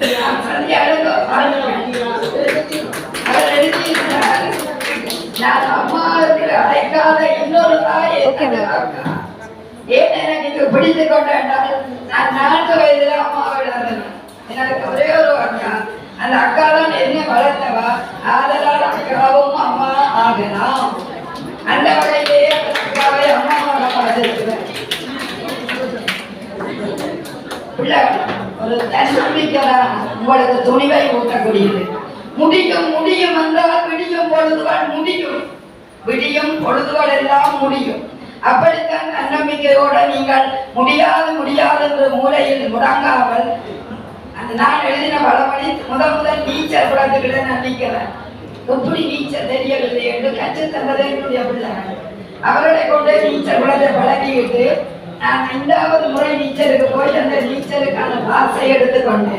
சரியாக அவர் அக்கா. ஏன் எனக்கு இது பிடித்து கொண்டால் நான் நான்கு எனக்கு ஒரே ஒரு அக்கா அந்த அக்கா தான் என்ன வளர்த்த ஒரு தன்னம்பிக்கைதான் உங்களுக்கு துணிவை ஊட்டக்கூடியது. முடியும் முடியும் என்றால் விடியும் பொழுதுகள் முடியும். விடியும் பொழுதுகள் எல்லாம் முடியும். அப்படித்தான் தன்னம்பிக்கையோட நீங்கள் முடியாது முடியாது என்ற மூலையில் முடங்காமல் அந்த நான் எழுதின பழமொழி முதல் முதல் நீச்சல் குளத்துக்கிட்ட நான் நிற்கிறேன் எப்படி நீச்சல் தெரியவில்லை என்று கற்றுத் தந்ததே என்னுடைய பிள்ளைகள். அவர்களை கொண்டு நீச்சல் குளத்தை பழகிட்டு நான் ரெண்டாவது முறை நீச்சலுக்கு போய் அந்த நீச்சலுக்கான பாசை எடுத்துக்கொண்டேன்.